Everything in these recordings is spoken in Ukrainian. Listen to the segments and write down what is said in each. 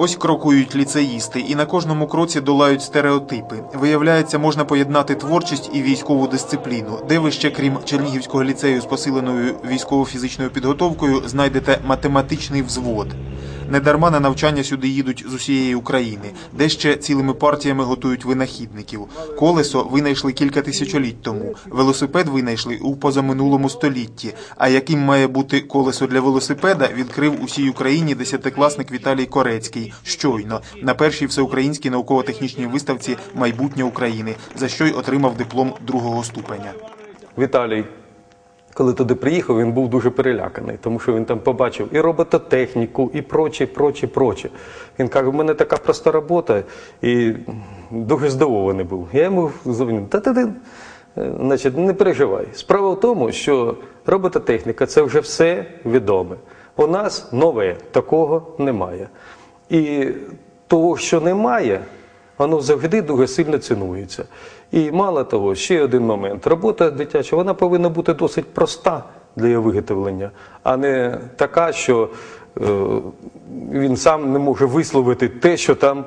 Ось крокують ліцеїсти і на кожному кроці долають стереотипи. Виявляється, можна поєднати творчість і військову дисципліну. Де ви ще, крім Чернігівського ліцею з посиленою військово-фізичною підготовкою, знайдете математичний взвод. Недарма на навчання сюди їдуть з усієї України, де ще цілими партіями готують винахідників. Колесо винайшли кілька тисячоліть тому. Велосипед винайшли у позаминулому столітті. А яким має бути колесо для велосипеда, відкрив усій Україні десятикласник Віталій Корецький щойно на першій всеукраїнській науково-технічній виставці Майбутнє України, за що й отримав диплом другого ступеня. Віталій, коли туди приїхав, він був дуже переляканий, тому що він там побачив і робототехніку, і проче, проче, проче. Він каже, у мене така проста робота, і дуже здивований був. Я йому дзвоню, та ти е, значить, не переживай. Справа в тому, що робототехніка це вже все відоме. У нас нове, такого немає. І того, що немає, воно завжди дуже сильно цінується. І мало того, ще один момент. Робота дитяча вона повинна бути досить проста для виготовлення, а не така, що е, він сам не може висловити те, що там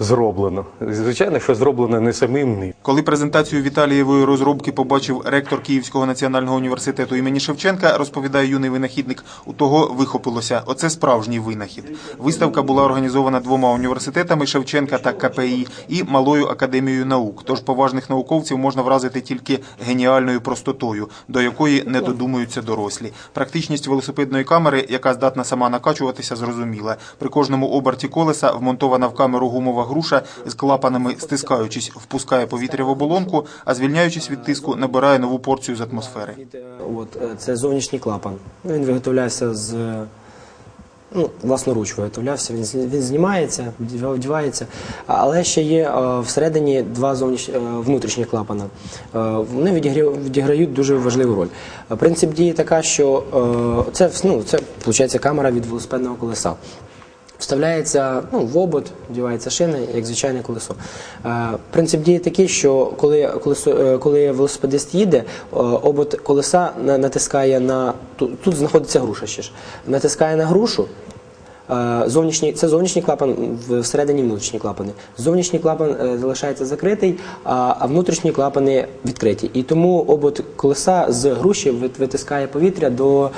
зроблено. Звичайно, що зроблено не самим ним. Коли презентацію Віталієвої розробки побачив ректор Київського національного університету імені Шевченка, розповідає юний винахідник, у того вихопилося. Оце справжній винахід. Виставка була організована двома університетами Шевченка та КПІ і малою академією наук. Тож поважних науковців можна вразити тільки геніальною простотою, до якої не додумуються дорослі. Практичність велосипедної камери, яка здатна сама накачуватися, зрозуміла. При кожному оберті колеса вмонтована в камеру гумова груша з клапанами, стискаючись, впускає повітря в оболонку, а звільняючись від тиску, набирає нову порцію з атмосфери. От, е, це зовнішній клапан. Ну, Він виготовлявся з е, ну, власноруч виготовлявся, він, він знімається, вдівається. Але ще є е, всередині два зовніш... е, внутрішні клапана. Вони відіграють дуже важливу роль. Принцип дії така, що це, ну, це виходить камера від велосипедного колеса. Вставляється ну, в обод, вдівається шина, як звичайне колесо. Е, принцип дії такий, що коли, колесо, е, коли велосипедист їде, е, обод колеса натискає на тут, тут знаходиться груша ще ж. Натискає на грушу. Зовнішній, це зовнішній клапан, всередині внутрішні клапани. Зовнішній клапан залишається закритий, а, внутрішні клапани відкриті. І тому обод колеса з груші вит- витискає повітря до,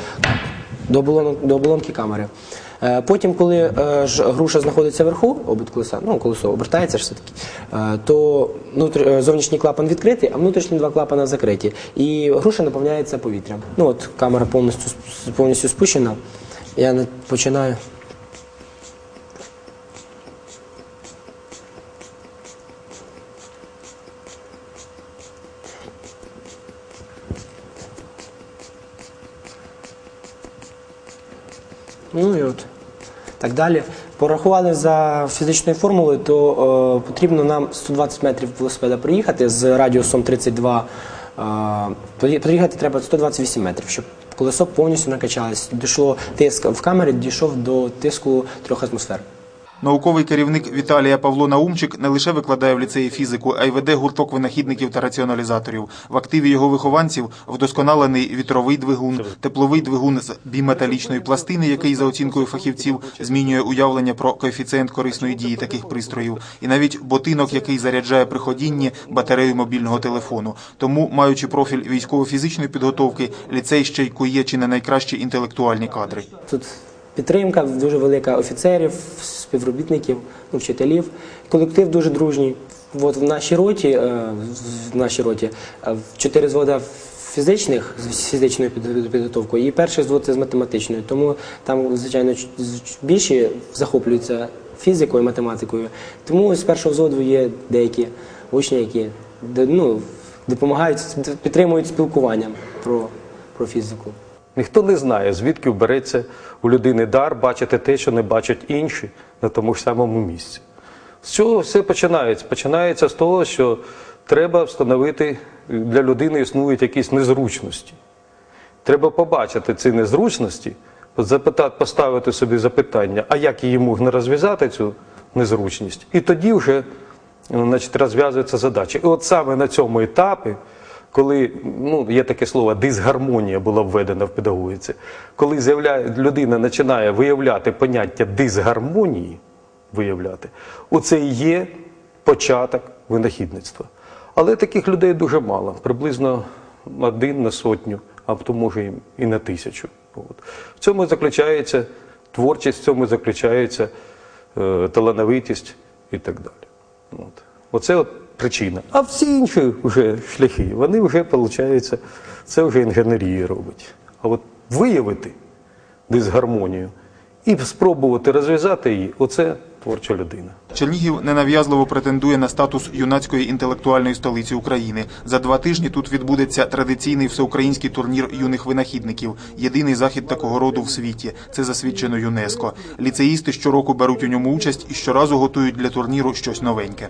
до, оболонок, до оболонки камери. Е, Потім, коли е, ж груша знаходиться вверху, обід колеса, ну колесо обертається ж все-таки, е, то зовнішній клапан відкритий, а внутрішні два клапана закриті. І груша наповняється повітрям. Ну от камера повністю повністю спущена. Я на- починаю. Ну і от так далі. Порахували за фізичною формулою, то е, потрібно нам 120 метрів велосипеда проїхати з радіусом 32. Е, прої- проїхати треба 128 метрів, щоб колесо повністю накачалось. Дійшло тиск в камері, дійшов до тиску трьох атмосфер. Науковий керівник Віталія Павло Наумчик не лише викладає в ліцеї фізику, а й веде гурток винахідників та раціоналізаторів. В активі його вихованців вдосконалений вітровий двигун, тепловий двигун з біметалічної пластини, який за оцінкою фахівців змінює уявлення про коефіцієнт корисної дії таких пристроїв, і навіть ботинок, який заряджає при ходінні батарею мобільного телефону. Тому, маючи профіль військово-фізичної підготовки, ліцей ще й кує чи не найкращі інтелектуальні кадри. Підтримка дуже велика офіцерів, співробітників, ну, вчителів. Колектив дуже дружній. От в нашій роті, е, в нашій роті е, чотири звода фізичних з фізичною підготовкою, і перший звод це з математичною. Тому там, звичайно, більші захоплюються фізикою, математикою. Тому з першого взводу є деякі учні, які ну, допомагають, підтримують спілкуванням про, про фізику. Ніхто не знає, звідки береться у людини дар бачити те, що не бачать інші на тому ж самому місці. З чого все починається? Починається з того, що треба встановити для людини існують якісь незручності. Треба побачити ці незручності, поставити собі запитання, а як її можна розв'язати цю незручність, і тоді вже розв'язується задача. І от саме на цьому етапі, коли ну, є таке слово дисгармонія була введена в педагогіці, коли з'являє людина починає виявляти поняття дисгармонії, виявляти. Оце і є початок винахідництва. Але таких людей дуже мало, приблизно один на сотню, а то може і- на тисячу. От. В цьому заключається творчість, в цьому заключається е, талановитість і так далі. От. Оце от причина. А всі інші вже шляхи, вони вже, виходить, це вже інженерія робить. А от виявити дисгармонію і спробувати розв'язати її оце творча людина. Чернігів ненав'язливо претендує на статус юнацької інтелектуальної столиці України. За два тижні тут відбудеться традиційний всеукраїнський турнір юних винахідників. Єдиний захід такого роду в світі. Це засвідчено ЮНЕСКО. Ліцеїсти щороку беруть у ньому участь і щоразу готують для турніру щось новеньке.